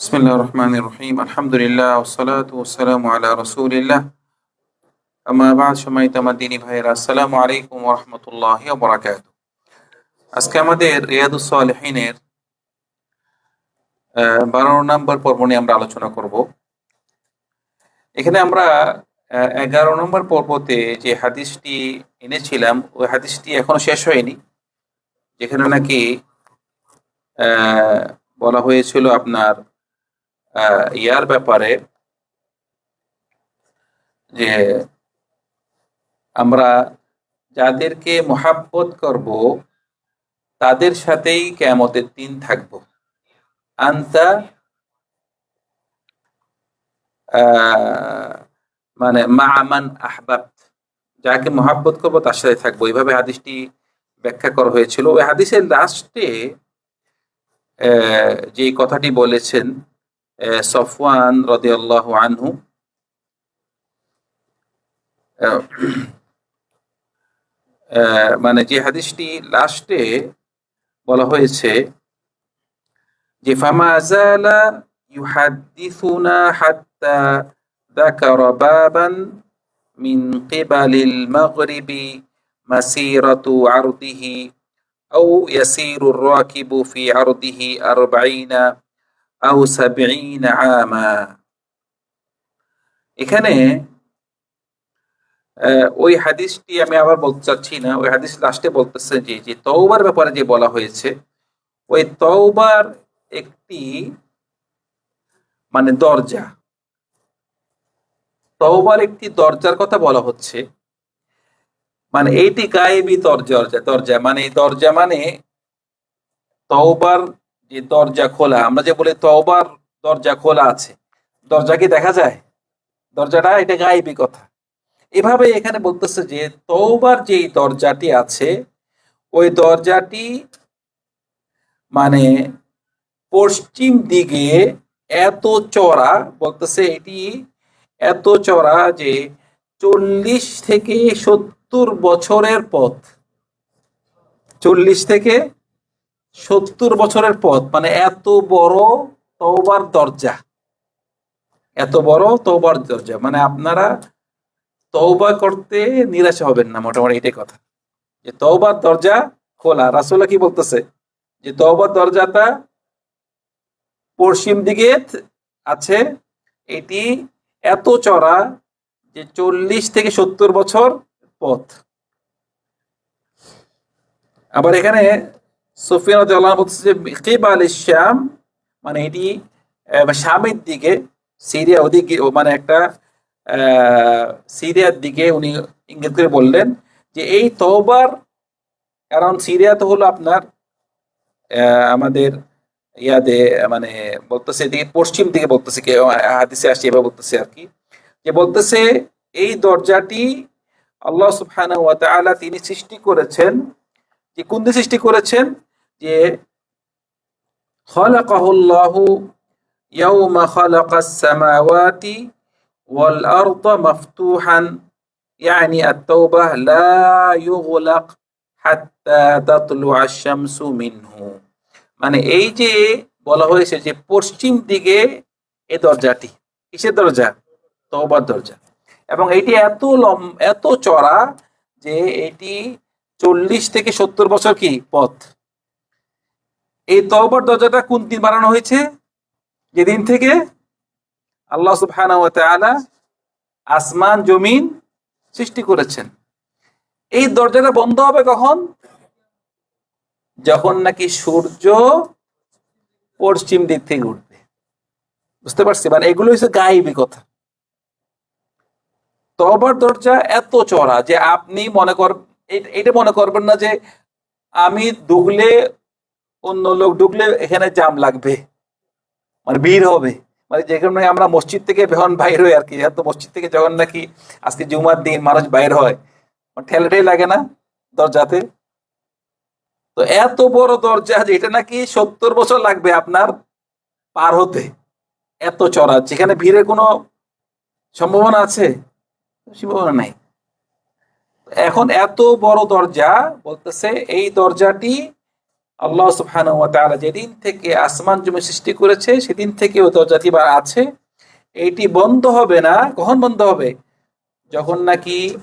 বিসমিল্লাহ রহমান রহিম আলহামদুলিল্লাহ ওসালাত ওসালাম আলা রসুলিল্লাহ আমার বাদ সময় আমার দিনী ভাইয়েরা আসসালামু আলাইকুম রহমতুল্লাহ বরাকাত আজকে আমাদের রিয়াদুসলেহিনের বারো নম্বর পর্ব নিয়ে আমরা আলোচনা করব। এখানে আমরা এগারো নম্বর পর্বতে যে হাদিসটি এনেছিলাম, ওই হাদিসটি এখনও শেষ হয়নি। যেখানে নাকি বলা হয়েছিল আপনার ইয়ার ব্যাপারে যে আমরা যাদেরকে মোহাব্বত করব, তাদের সাথেই কেয়ামতের দিন থাকব। আনতা মানে মা আমান আহবাব যাকে মোহাব্বত করব তার সাথে থাকব। এইভাবে হাদিসটি ব্যাখ্যা করা হয়েছিল। ওই হাদিসের লাস্টে যে কথাটি বলেছেন সফওয়ান রাদিয়াল্লাহু আনহু আহ, আহ, মানে যে হাদিসটি লাস্টে বলা হয়েছে যে ফামা জালা ইউহাদ্দিসুনা হাত্তা ذكر بابا من قبل المغرب مسيرة عرضه أو يسير الراكب في عرضه أربعين আউ এখানে ওই হাদিসটি আমি আবার বলতে চাচ্ছি না, ওই হাদিস লাস্টে বলতেছে যে যে তওবার ব্যাপারে যে বলা হয়েছে, ওই তওবার একটি মানে দরজা। তওবার একটি দরজার কথা বলা হচ্ছে। মানে এইটি গায়েবি দরজা দরজা মানে দরজা মানে তওবার যে দরজা খোলা, আমরা যে বলি তওবার দরজা খোলা আছে, দরজা কি দেখা যায়? দরজাটা এটা গায়েবী কথা। এভাবে এখানে বলতেছে যে তওবার যেই দরজাটি আছে, ওই দরজাটি মানে পশ্চিম দিকে এত চড়া বলতেছে এটি এত চড়া যে চল্লিশ থেকে সত্তর বছরের পথ। চল্লিশ থেকে সত্তর বছরের পথ মানে এত বড় তওবার দরজা। এত বড় তওবার দরজা। মানে আপনারা তওবা করতে নিরাশা হবেন না, মোটামুটি এটাই কথা। যে তওবার দরজা খোলা। রাসূল কি বলতেছে? যে তওবার দরজাটা পশ্চিম দিকে আছে, এটি এত চড়া যে চল্লিশ থেকে সত্তর বছর পথ। আবার এখানে সুফিয়ান আনহু বলতেছে কিবাল শ্যাম মানে এটি শামের দিকে, সিরিয়া ওদিকে মানে একটা সিরিয়ার দিকে উনি ইঙ্গিত করে বললেন যে, এই তওবার, কারণ সিরিয়া তো হলো আপনার আমাদের ইয়াদে মানে বলতেছে এদিকে, পশ্চিম দিকে বলতেছে কি হাদিসে আসছে এভাবে বলতেছে আর কি, যে বলতেছে, এই দরজাটি আল্লাহ সুবহানাহু ওয়া তাআলা তিনি সৃষ্টি করেছেন, যে কোন সৃষ্টি করেছেন? যে খলাকাহুল্লাহু ইয়াউমা খালাকাস সামাওয়াতি ওয়াল আরদা মাফতুহান يعني التوبة لا يغلق حتى تطلع الشمس منه মানে এই যে বলা হয়েছে যে পশ্চিম দিকে এই দরজাটি কিসের দরজা তওবার দরজা এবং এটি এত লম এত চড়া যে এটি চল্লিশ থেকে সত্তর বছর কি পথ এই তওবার দরজাটা কোন দিন বানানো হয়েছে? যেদিন থেকে আল্লাহ ওয়া আসমান, জমিন সৃষ্টি করেছেন। এই দরজাটা বন্ধ হবে কখন? যখন নাকি সূর্য পশ্চিম দিক থেকে উঠবে। বুঝতে পারছি? মানে এগুলো হচ্ছে গায়েবী কথা। তবার দরজা এত চড়া যে আপনি মনে কর এইটা মনে করবেন না যে আমি ঢুকলে অন্য লোক ঢুকলে এখানে জাম লাগবে। মানে ভিড় হবে। মানে যেখানে আমরা মসজিদ থেকে যখন বাইর হই আর কি এত মসজিদ থেকে যখন নাকি আজকে জুমার দিন মানুষ বাইর হয় ঠেলাটাই লাগে না দরজাতে? তো এত বড় দরজা যে এটা নাকি সত্তর বছর লাগবে আপনার পার হতে। এত চড়া, যেখানে ভিড়ের কোনো সম্ভাবনা আছে? সম্ভাবনা নাই। এখন এত বড় দরজা বলতেছে এই দরজাটি আল্লাহ তাআলা যেদিন থেকে আসমান জমি সৃষ্টি করেছে, সেদিন থেকে ও দরজাটি বা আছে। এইটি বন্ধ হবে না। কখন বন্ধ হবে? যখন নাকি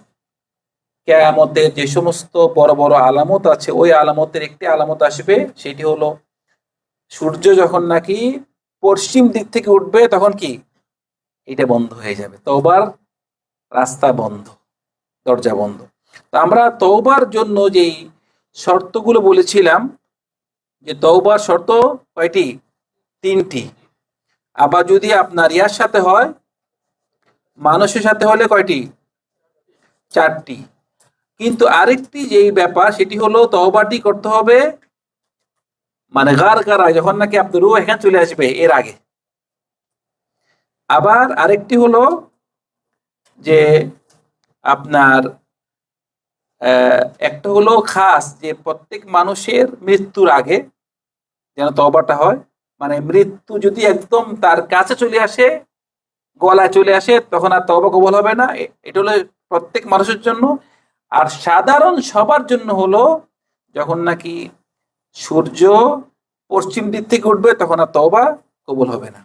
কেয়ামতের যে সমস্ত বড় বড় আলামত আছে, ওই আলামতের একটি আলামত আসবে, সেটি হলো সূর্য যখন নাকি পশ্চিম দিক থেকে উঠবে, তখন কি? এটা বন্ধ হয়ে যাবে। তওবার রাস্তা বন্ধ, দরজা বন্ধ। তো আমরা তওবার জন্য যেই শর্তগুলো বলেছিলাম যে তওবার শর্ত কয়টি? তিনটি। আবার যদি আপনার ইয়ার সাথে হয়, মানুষের সাথে হলে কয়টি? চারটি। কিন্তু আরেকটি যেই ব্যাপার, সেটি হলো তহবাটি করতে হবে মানে গার গারা যখন নাকি আপনি রু এখানে চলে আসবে এর আগে। আবার আরেকটি হলো যে আপনার একটা হলো খাস, যে প্রত্যেক মানুষের মৃত্যুর আগে যেন তবাটা হয়। মানে মৃত্যু যদি একদম তার কাছে চলে আসে, গলায় চলে আসে, তখন আর তবা কবল হবে না। এটা হলো প্রত্যেক মানুষের জন্য। আর সাধারণ সবার জন্য হলো, যখন নাকি সূর্য পশ্চিম দিক থেকে উঠবে, তখন আর তবা কবুল হবে না।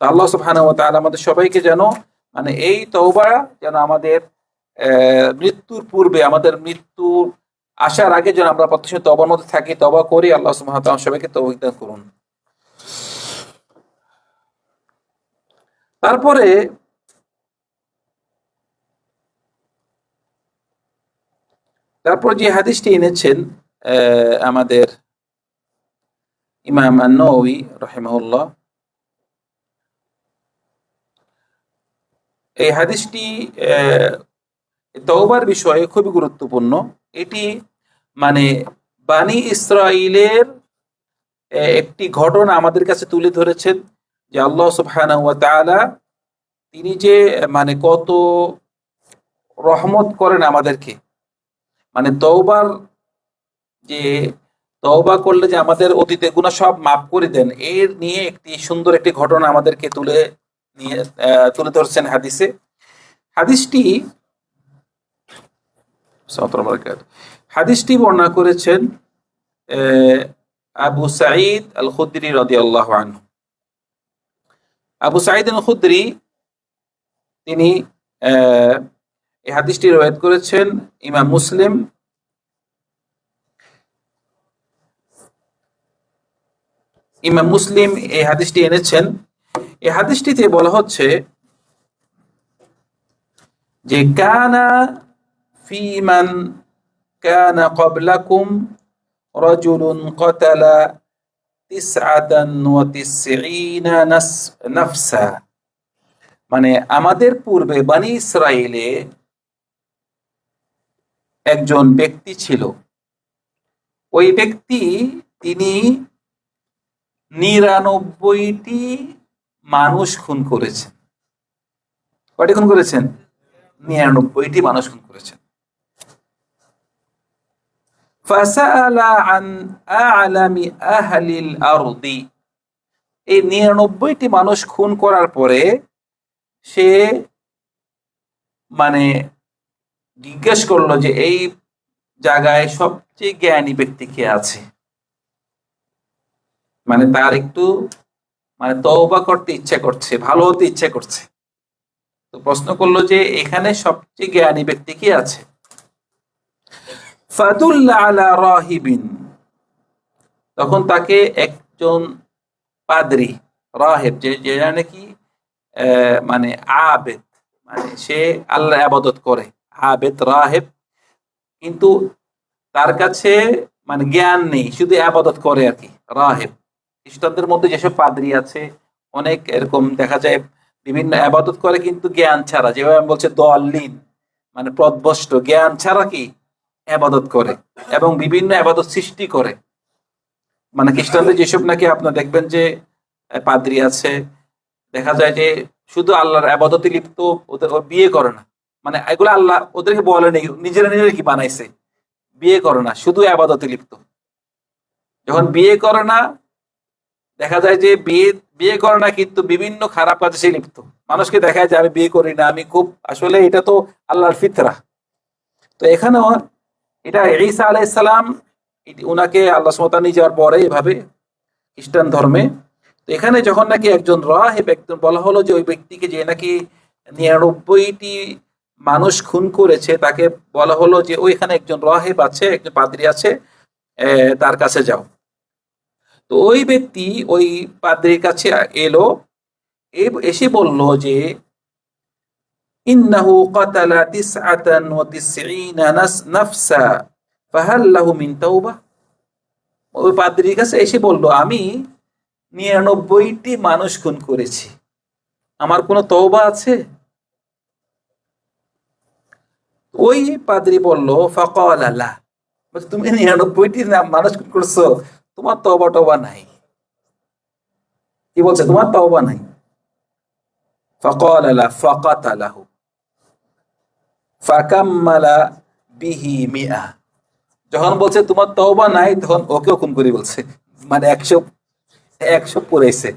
তো আল্লাহ ওয়া তাআলা আমাদের সবাইকে যেন মানে এই তওবা যেন আমাদের মৃত্যুর পূর্বে, আমাদের মৃত্যু আসার আগে যেন আমরা প্রত্যক্ষ তবার মধ্যে থাকি তবা করি, আল্লাহ সুবহানাহু সবাইকে তৌফিক দান করুন। তারপরে তারপর যে হাদিসটি এনেছেন আমাদের ইমাম আন-নওয়ী রাহিমাহুল্লাহ, এই হাদিসটি তওবার বিষয়ে খুবই গুরুত্বপূর্ণ। এটি মানে বানি ইসরাইলের আহ, একটি ঘটনা আমাদের কাছে তুলে ধরেছেন যে আল্লাহ সুবহানাহু ওয়া তাআলা তিনি যে মানে কত রহমত করেন আমাদেরকে মানে তওবার যে তওবা করলে যে আমাদের অতীতে গুনাহ সব মাফ করে দেন এর নিয়ে একটি সুন্দর একটি ঘটনা আমাদেরকে তুলে নিয়ে তুলে ধরছেন হাদিসে হাদিসটি। হাদিসটি বর্ণনা করেছেন আবু সাঈদ আল খুদরি রাদিয়াল্লাহু আনহু। আবু সাঈদ আল খুদরি তিনি এই হাদিসটি রয়াত করেছেন ইমাম মুসলিম। ইমাম মুসলিম এই হাদিসটি এনেছেন। এই হাদিসটিতে বলা হচ্ছে যে, কানা ফিমান ক্বাবলাকুম রাজুলুন ক্বাতালা তিসআতান ওয়া তিসঈনা নাস- মানে আমাদের পূর্বে বানি ইসরায়েলে একজন ব্যক্তি ছিল। ওই ব্যক্তি তিনি নিরানব্বইটি মানুষ খুন করেছেন। কয়টি খুন করেছেন? নিরানব্বইটি মানুষ খুন করেছেন। আন আলামি আহলিল আরদি এই নিরানব্বইটি মানুষ খুন করার পরে সে মানে জিজ্ঞেস করল যে, এই জায়গায় সবচেয়ে জ্ঞানী ব্যক্তি কে আছে? মানে তার একটু মানে তওবা করতে ইচ্ছা করছে, ভালো হতে ইচ্ছা করছে। তো প্রশ্ন করল যে, এখানে সবচেয়ে জ্ঞানী ব্যক্তি কে আছে? তখন তাকে একজন পাদ্রি, রাহেব, যে যে নাকি মানে আবেদ মানে সে আল্লাহ আবাদত করে, আবেদ, রাহেব। কিন্তু তার কাছে মানে জ্ঞান নেই, শুধু আবাদত করে আর কি, রাহেব। খ্রিস্টানদের মধ্যে যেসব পাদ্রি আছে, অনেক এরকম দেখা যায়, বিভিন্ন আবাদত করে, কিন্তু জ্ঞান ছাড়া। যেভাবে আমি বলছে দলিন মানে প্রদবষ্ট জ্ঞান ছাড়া কি? আবাদত করে এবং বিভিন্ন আবাদত সৃষ্টি করে। মানে খ্রিস্টানদের যেসব নাকি আপনার দেখবেন যে পাদ্রি আছে, দেখা যায় যে শুধু আল্লাহর আবাদতে লিপ্ত, ওদের বিয়ে করে না। মানে এগুলো আল্লাহ ওদেরকে বলে নেই, নিজেরা নিজেরা কি বানাইছে? বিয়ে করে না, শুধু আবাদতে লিপ্ত। যখন বিয়ে করে না, দেখা যায় যে বিয়ে বিয়ে করে না কিন্তু বিভিন্ন খারাপ কাজে সে লিপ্ত। মানুষকে দেখায় যে আমি বিয়ে করি না, আমি খুব, আসলে এটা তো আল্লাহর ফিতরা। তো এখানেও এটা ঈসা আলাইসালাম ওনাকে আল্লাহ সুমতা নিয়ে যাওয়ার পরে এভাবে খ্রিস্টান ধর্মে। তো এখানে যখন নাকি একজন রাহেব, একজন বলা হলো যে ওই ব্যক্তিকে যে নাকি নিরানব্বইটি মানুষ খুন করেছে, তাকে বলা হলো যে ওইখানে একজন রাহেব আছে, একজন পাদ্রী আছে তার কাছে যাও। তো ওই ব্যক্তি ওই পাদ্রীর কাছে এলো এসে বলল যে ইন্নাহু কাতালা তিসআতান ওয়া তিসঈনা নাফসা, ফাহাল লাহু মিন ওই পাদ্রীর কাছে এসে বলল, আমি নিরানব্বইটি মানুষ খুন করেছি। আমার কোনো তওবা আছে? ওই পাদ্রী বলল, ফকাল আল্লাহ তুমি নিরানব্বইটি মানুষ খুন করছ? তোমার তওবা টবা নাই। কি বলছে? তোমার তওবা নাই। ফকাল আল্লাহ ফকাত আলাহু যখন বলছে, তোমার তওবা নাই, তখন ওকেও খুন করি বলছে। মানে একশো একশো পড়েছে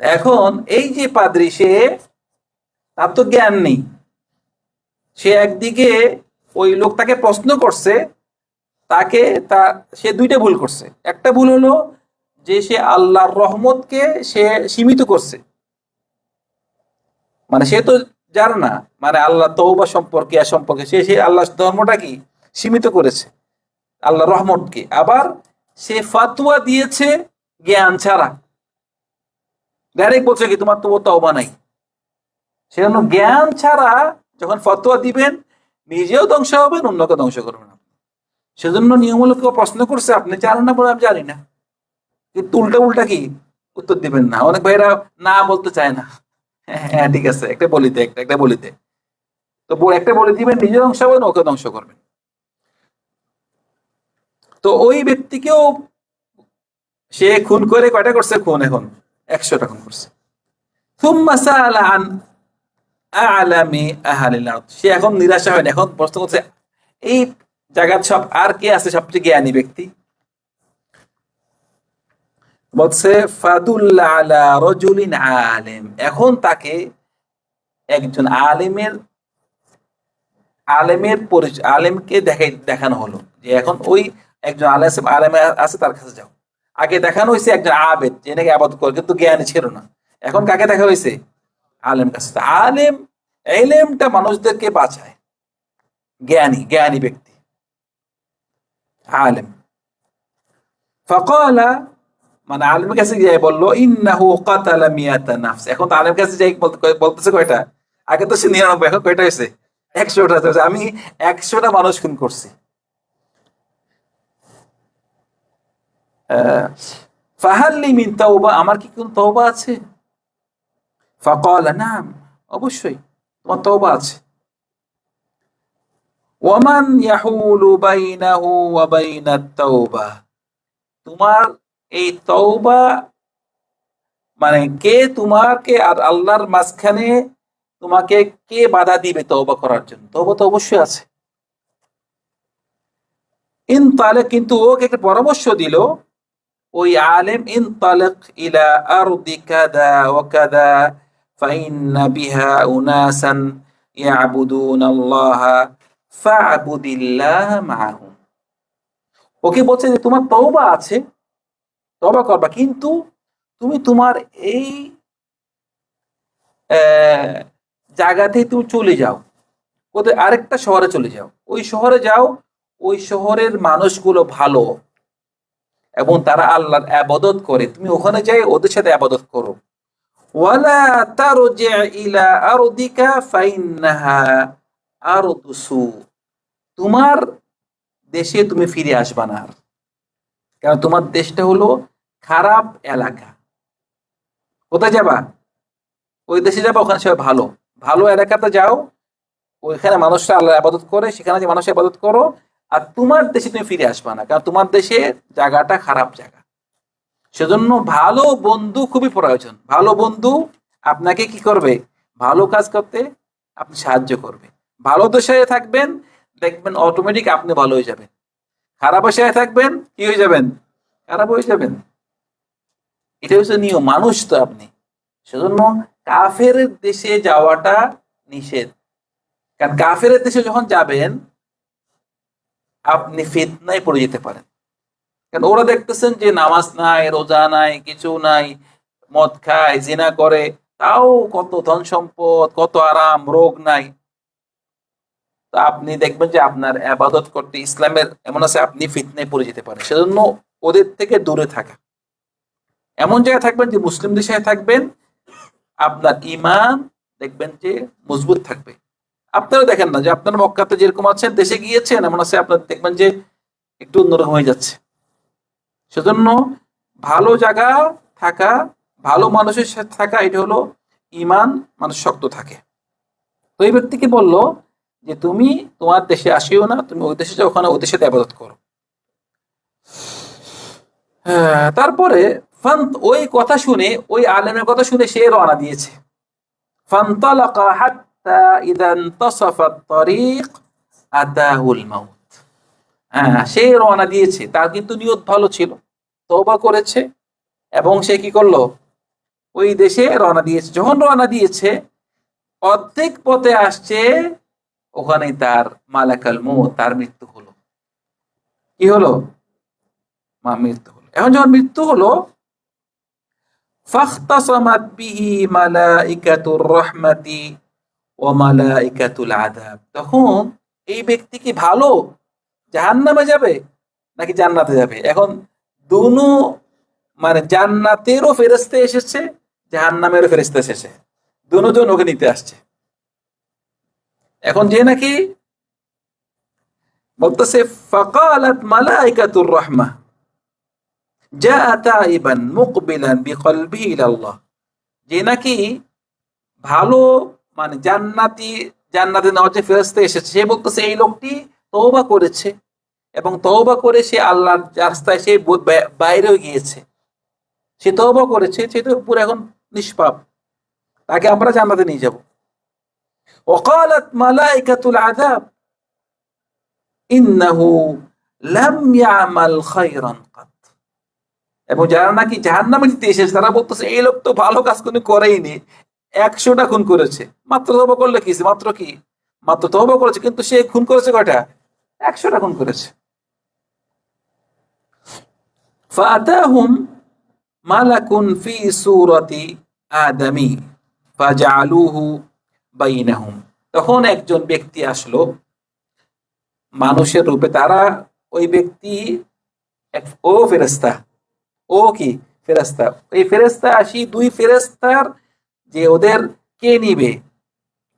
এখন এই যে পাদ্রী, সে, তার তো জ্ঞান নেই। সে একদিকে ওই লোক তাকে প্রশ্ন করছে, তাকে তা, সে দুইটা ভুল করছে। একটা ভুল হলো যে সে আল্লাহর রহমতকে সে সীমিত করছে। মানে সে তো জানে না? মানে আল্লাহ তৌবা সম্পর্কে, এ সম্পর্কে, সে সে আল্লাহ ধর্মটা কি? সীমিত করেছে। আল্লাহ রহমতকে আবার সে ফাতুয়া দিয়েছে জ্ঞান ছাড়া। ডাইরেক্ট বলছে কি, তোমার তো তওবা নাই। সেজন্য জ্ঞান ছাড়া যখন ফতোয়া দিবেন, নিজেও ধ্বংস হবেন, অন্যকে ধ্বংস করবেন। সেজন্য নিয়মূলক প্রশ্ন করছে, আপনি জানেন না বলে আমি জানি না। কিন্তু উল্টা উল্টা কি? উত্তর দিবেন না। অনেক ভাইরা না বলতে চায় না। হ্যাঁ ঠিক আছে, একটা বলিতে একটা একটা বলিতে তো একটা বলে দিবেন, নিজের অংশ হবেন ওকে ধ্বংস করবেন। তো ওই ব্যক্তিকেও সে খুন করে কয়টা করছে খুন এখন? একশোটা খুন করছে। সে এখন নিরাশা হয় এখন প্রশ্ন করছে, এই জায়গার সব আর কে আছে সবচেয়ে জ্ঞানী ব্যক্তি? বলছে আলেম। এখন তাকে একজন আলেমের আলেমের পরিচয় আলেমকে দেখাই, দেখানো হলো যে এখন ওই একজন আলেম আলেম আছে তার কাছে যাও। আগে দেখানো হয়েছে একজন আবেদ, যে নাকি আবাদ করে, কিন্তু জ্ঞানী ছিল না। এখন কাকে দেখা হয়েছে? আলেম কাছে। আলেম, এলেমটা মানুষদেরকে বাঁচায়। জ্ঞানী জ্ঞানী ব্যক্তি। আলেম। ফকালা মানে আলেমের কাছে যাই বলল, ইন্নাহু কাতালা মিয়াতা নাফস। এখন তো কাছে যাই বলতেছে কয়টা? আগে তো সে নিরানব্বই, এখন কয়টা হয়েছে? একশোটা। আমি একশোটা মানুষ খুন করছি। ফাহাল্লি মিন তাওবা। আমার কি কোন তওবা আছে? ফাকাল, নাম, অবশ্যই, তোমার তওবা আছে। ওয়ামান ইয়াহুলু বাইনাহু ওয়া বাইনাত তাওবা। তোমার এই তওবা মানে কে তোমাকে আর আল্লাহর মাঝখানে তোমাকে কে বাধা দিবে তওবা করার জন্য? তওবা তো অবশ্যই আছে। ইন তালে কিন্তু ওকে একটা পরামর্শ দিল, ওই আলেম, ইন তালেক ইলা আর কাদা ও কাদা ফাইন্না বিহা উনাসান আল্লাহ ফাআবুদিল্লাহ মাহুম। ওকে বলছে যে তোমার তওবা আছে তওবা করবা। কিন্তু তুমি তোমার এই আহ, জায়গাতে তুমি চলে যাও। ওদের আরেকটা শহরে চলে যাও। ওই শহরে যাও ওই শহরের মানুষগুলো ভালো এবং তারা আল্লাহর আবাদত করে। তুমি ওখানে যাই ওদের সাথে আবাদত করো। ওয়ালা তারজি ইলা আরদিকা ফাইন্নাহা আরদু সু। তোমার দেশে তুমি ফিরে আসবা না। আর। কারণ তোমার দেশটা হলো খারাপ এলাকা। কোথায় যাবা? ওই দেশে যাবা, ওখানে সবাই ভালো। ভালো এলাকাতে যাও, ওইখানে মানুষরা আল্লাহ আবাদত করে, সেখানে যে মানুষের আবাদত করো, আর তোমার দেশে তুমি ফিরে আসবা না, কারণ তোমার দেশে জায়গাটা খারাপ জায়গা। সেজন্য ভালো বন্ধু খুবই প্রয়োজন। ভালো বন্ধু আপনাকে কি করবে? ভালো কাজ করতে আপনি সাহায্য করবে। ভালো দেশে থাকবেন, দেখবেন অটোমেটিক আপনি ভালো হয়ে যাবেন। খারাপ দশায় থাকবেন, কি হয়ে যাবেন? খারাপ হয়ে যাবেন। এটা হচ্ছে নিয়ম, মানুষ তো আপনি। সেজন্য কাফের দেশে যাওয়াটা নিষেধ। কারণ কাফের দেশে যখন যাবেন, আপনি ফিতনায় পড়ে যেতে পারেন। কারণ ওরা দেখতেছেন যে নামাজ নাই, রোজা নাই, কিছু নাই, মদ খায়, জিনা করে, তাও কত ধন সম্পদ, কত আরাম, রোগ নাই। তো আপনি দেখবেন যে আপনার আবাদত করতে ইসলামের, এমন আছে আপনি ফিতনায় পড়ে যেতে পারেন। সেজন্য ওদের থেকে দূরে থাকা। এমন জায়গায় থাকবেন যে মুসলিম দেশে থাকবেন আপনার ইমান দেখবেন যে মজবুত থাকবে। আপনারা দেখেন না যে আপনার মক্কাতে যেরকম আছেন দেশে গিয়েছেন এমন আছে আপনার দেখবেন যে একটু অন্যরকম হয়ে যাচ্ছে। সেজন্য ভালো জায়গা থাকা ভালো মানুষের সাথে থাকা এটা হলো ইমান মানুষ শক্ত থাকে। তো এই ব্যক্তিকে বলল যে তুমি তোমার দেশে আসিও না তুমি ওই দেশে যাও ওখানে ওই দেশে আবাদত করো। হ্যাঁ, তারপরে ফান, ওই কথা শুনে, ওই আলেমের কথা শুনে সে রওনা দিয়েছে। ফান্তালাকা হাত্তা ইদা ইনতাসাফা আত-তারিক আতাহুল মাউত। হ্যাঁ সে রওনা দিয়েছে। তার কিন্তু নিয়ত ভালো ছিল। তওবা করেছে এবং সে কি করল? ওই দেশে রওনা দিয়েছে। যখন রওনা দিয়েছে, অর্ধেক পথে আসছে ওখানে তার মালাকাল মৌত, তার মৃত্যু হলো। কি হলো? মা, মৃত্যু হলো। এখন যখন মৃত্যু হলো ফাখতাসামাত বিহি মালাইকাতুর রহমাতি ও মালাইকাতুল আযাব। তখন এই ব্যক্তি কি ভালো? জাহান্নামে যাবে নাকি জান্নাতে যাবে? এখন দুনো মানে জান্নাতেরও ফেরেস্তে এসেছে, জাহান্নামেরও ফেরেস্তে এসেছে। দুজন ওকে নিতে আসছে। এখন যে নাকি বলতেছে, ফাকালাত মালাইকাতুর রহমা। যে নাকি ভালো মানে জান্নাতি জান্নাতে নেওয়ার যে ফেরস্তা এসেছে সে বলতেছে এই লোকটি তওবা করেছে এবং তওবা করে সে আল্লাহর রাস্তায় সে ব- বা- বাইরেও গিয়েছে সে তওবা করেছে সে তো পুরো এখন নিষ্পাপ তাকে আমরা জান্নাতে নিয়ে যাব وقالت ملائكة العذاب إنه لم يعمل خيرا قط এবং যারা নাকি জাহান নামে দিতে এসেছে, তারা বলতেছে, এই লোক তো ভালো কাজ কোনো করেইনি। একশোটা খুন করেছে। মাত্র তবা করলে কি মাত্র কি? মাত্র তবা করেছে, কিন্তু সে খুন করেছে কয়টা? একশোটা খুন করেছে। ফাতাহুম মালাকুন ফি সুরতি আদামি ফাজালুহু বাইনাহুম। তখন একজন ব্যক্তি আসলো। মানুষের রূপে তারা ওই ব্যক্তি ও ফেরেস্তা ও কি ফেরেস্তা এই ফেরেস্তা আসি দুই ফেরেস্তার যে ওদের কে নিবে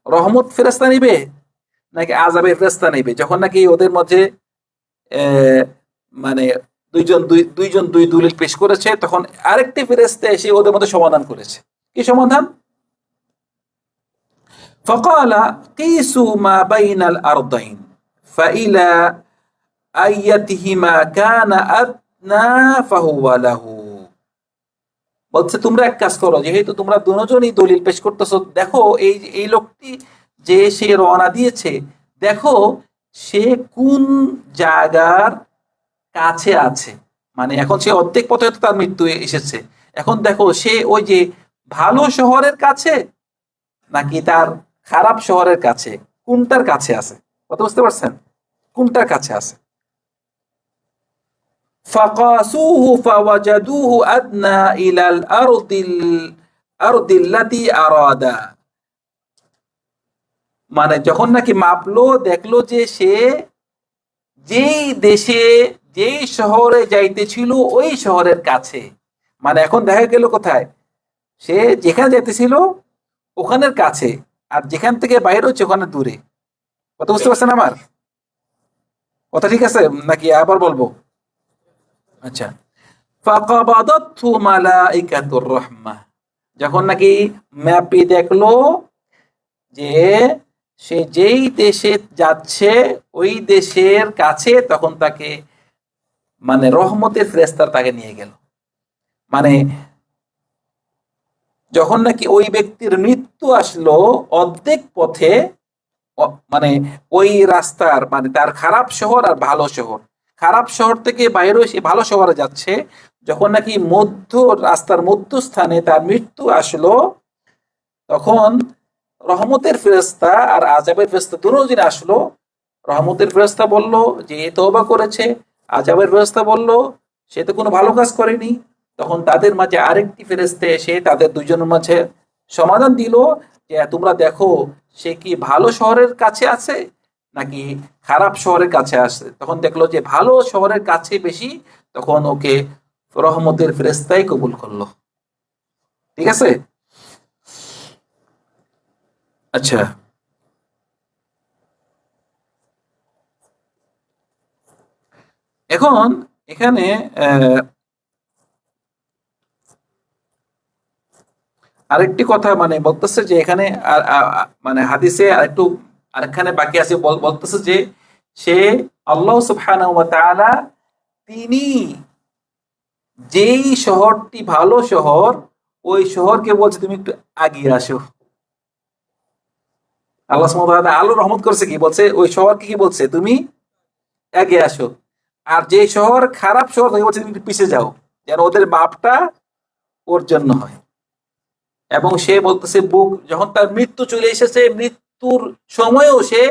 রহমত ফেরেস্তা নিবে নাকি আজাবের ফেরেস্তা নিবে যখন নাকি ওদের মধ্যে আহ, মানে দুইজন দুই দুইজন দুই দলিল পেশ করেছে তখন আরেকটি ফেরেস্তা এসে ওদের মধ্যে সমাধান করেছে কি সমাধান فقال قيسوا ما بين الأرضين فإلى أيتهما كان أدنى না বলছে, তোমরা এক কাজ করো, যেহেতু তোমরা দুজনই দলিল পেশ করতেছো, দেখো, এই এই লোকটি যে সে রওনা দিয়েছে, দেখো, সে কোন জায়গার কাছে আছে? মানে এখন সে অর্ধেক পথে তার মৃত্যু এসেছে। এখন দেখো, সে ওই যে ভালো শহরের কাছে, নাকি তার খারাপ শহরের কাছে? কোনটার কাছে আছে? কথা বুঝতে পারছেন? কোনটার কাছে আছে? فقاسوه فوجدوه أدنى إلى الأرض الأرض التي أرادا মানে যখন নাকি মাপলো দেখলো যে সে যেই দেশে যেই শহরে যাইতেছিল ওই শহরের কাছে মানে এখন দেখা গেল কোথায় সে যেখানে যাইতেছিল ওখানের কাছে আর যেখান থেকে বাইরে হচ্ছে ওখানে দূরে কথা বুঝতে পারছেন আমার কথা ঠিক আছে নাকি আবার বলবো আচ্ছা। ফাকাবাদাতহু মালাইকাতুর রাহমা। যখন নাকি ম্যাপে দেখল যে সে যেই দেশে যাচ্ছে, ওই দেশের কাছে তখন তাকে মানে রহমতের ফ্রেস্তার তাকে নিয়ে গেল। মানে যখন নাকি ওই ব্যক্তির মৃত্যু আসলো অর্ধেক পথে মানে ওই রাস্তার মানে তার খারাপ শহর আর ভালো শহর খারাপ শহর থেকে বাইরে এসে ভালো শহরে যাচ্ছে, যখন নাকি মধ্য, রাস্তার মধ্যস্থানে তার মৃত্যু আসলো, তখন রহমতের ফেরেস্তা আর আজাবের ফেরেস্তা দুজন আসলো। রহমতের ব্যবস্থা বলল, যে এ তওবা করেছে। আজাবের ফেরস্তা বলল, সে তো কোনো ভালো কাজ করেনি। তখন তাদের মাঝে আরেকটি ফেরেস্তে এসে তাদের দুজনের মাঝে সমাধান দিল, যে তোমরা দেখো, সে কি ভালো শহরের কাছে আছে? নাকি খারাপ শহরের কাছে আছে তখন দেখল যে ভালো শহরের কাছে বেশি, তখন ওকে রহমতের ফেরেস্তাই কবুল করল। ঠিক আছে? আচ্ছা। এখন এখানে আরেকটি কথা মানে বলতেছে যে এখানে মানে হাদিসে আরেকটু আরেকখানে বাকি আছে বলতেছে যে সে আল্লাহ তাআলা তিনি যেই শহরটি ভালো শহর, ওই শহরকে বলছে তুমি একটু আগিয়ে আসো। আল্লাহ ওয়া রহমত করছে কি? বলছে, ওই শহরকে কি বলছে? তুমি এগিয়ে আসো। আর যে শহর খারাপ শহর, তাকে বলছে তুমি পিছিয়ে যাও, যেন ওদের মাপটা ওর জন্য হয়। এবং সে বলতেছে, বুক যখন তার মৃত্যু চলে এসেছে মৃত্যুর সময়ও সে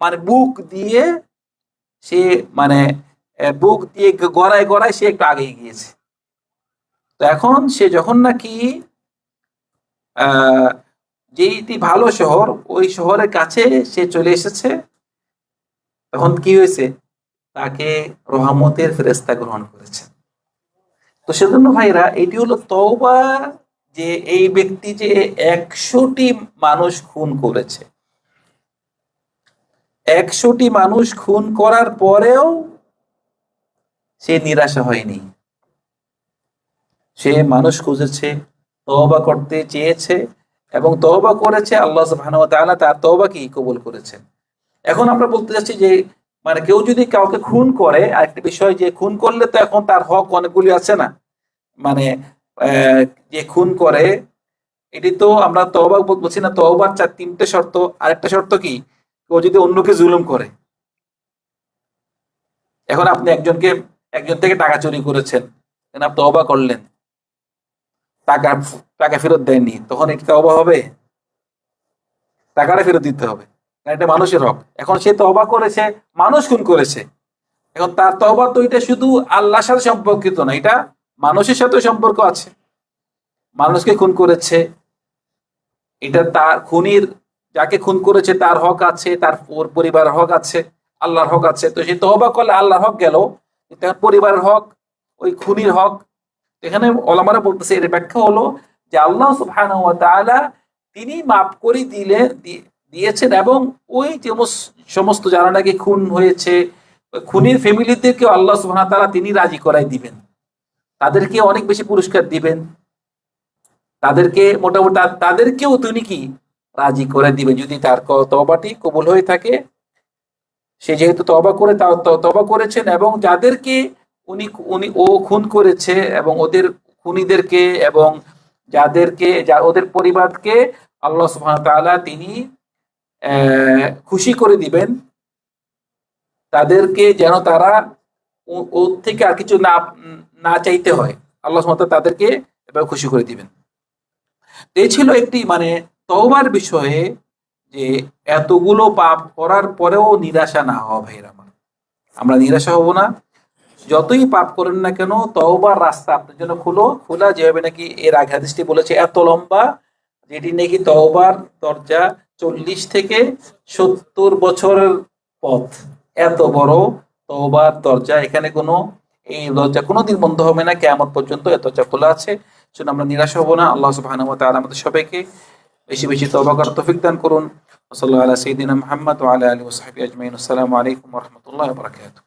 মানে বুক দিয়ে সে মানে বুক দিয়ে গড়ায় গড়ায় সে একটু আগে গিয়েছে। তো এখন সে যখন নাকি যেইটি ভালো শহর, ওই শহরের কাছে সে চলে এসেছে, তখন কি হয়েছে? তাকে রহমতের ফেরেস্তা গ্রহণ করেছে। তো সেজন্য ভাইরা এটি হলো তওবা যে এই ব্যক্তি যে একশোটি মানুষ খুন করেছে। একশোটি মানুষ খুন করার পরেও সে নিরাশা হয়নি। সে মানুষ খুঁজেছে, তওবা করতে চেয়েছে এবং তওবা করেছে, আল্লাহ তাআলা তার তওবা কি কবুল করেছেন। এখন আমরা বলতে চাচ্ছি যে মানে কেউ যদি কাউকে খুন করে, আরেকটা বিষয় যে খুন করলে তো এখন তার হক অনেকগুলি আছে না। মানে যে খুন করে, এটি তো আমরা বল- বলছি না, তওবার চার তিনটে শর্ত, আরেকটা শর্ত কি? কেউ যদি অন্যকে জুলুম করে। এখন আপনি একজনকে, একজন থেকে টাকা চুরি করেছেন আপনি তওবা করলেন। টাকা টাকা ফেরত দেননি, তখন এটি তওবা হবে? টাকাটা ফেরত দিতে হবে। এটা মানুষের হক এখন সে তওবা করেছে, মানুষ খুন করেছে। এখন তার তওবা তো এটা শুধু আল্লাহর সাথে সম্পর্কিত না, এটা মানুষের সাথে সম্পর্ক আছে। মানুষকে খুন করেছে। এটা তার খুনির যাকে খুন করেছে, তার হক আছে, তার ওর পরিবারের হক আছে, আল্লাহর হক আছে। তো সে তওবা করলে আল্লাহর হক গেল, তার পরিবারের হক, ওই খুনির হক। এখানে ওলামারা বলতেছে, এর ব্যাখ্যা হলো যে আল্লাহ তাআলা তিনি মাফ করে দিলে দিয়েছেন এবং ওই যে সমস্ত যারা নাকি খুন হয়েছে খুনির ফ্যামিলিদেরকে আল্লাহ সুবহানাহু তারা তিনি রাজি করাই দিবেন। তাদেরকে অনেক বেশি পুরস্কার দিবেন। তাদেরকে মোটামুটি, তাদেরকেও তিনি কি রাজি করে দিবে। যদি তার তওবাটি কবুল হয়ে থাকে, সে যেহেতু তবা করে তবা করেছেন এবং যাদেরকে উনি উনি ও খুন করেছে এবং ওদের খুনিদেরকে এবং যাদেরকে, যা ওদের পরিবারকে আল্লাহ সুবহানাহু ওয়া তাআলা তিনি খুশি করে দিবেন। তাদেরকে যেন তারা ওর থেকে আর কিছু না না চাইতে হয়। আল্লাহ সুবহানাহু তাদেরকে এবার খুশি করে দিবেন। এই ছিল একটি মানে তওবার বিষয়ে যে এতগুলো পাপ করার পরেও নিরাশা না হওয়া ভাইরা আমার। আমরা নিরাশা হব না। যতই পাপ করেন না কেন, তওবার রাস্তা আপনার জন্য খুলো। খোলা যেভাবে নাকি এর আগে হাদিসটি বলেছে, এত লম্বা, যেটি নাকি তওবার দরজা চল্লিশ থেকে সত্তর বছরের পথ। এত বড় তওবার দরজা, এখানে কোনো, এই দরজা কোনোদিন বন্ধ হবে না। কেমন পর্যন্ত এত দরজা খোলা আছে। সেজন্য আমরা নিরাশা হব না। আল্লাহ ওয়া আমাদের সবাইকে বেশি বেশি তওবা করার তৌফিক দান করুন ওয়া সাল্লাল্লাহু আলা সাইয়্যিদিনা মুহাম্মদ ওয়া আলা আলিহি ওয়া সাহবিহি আজমাইন আসসালামু আলাইকুম ওয়া রাহমাতুল্লাহি ওয়া বারাকাতুহু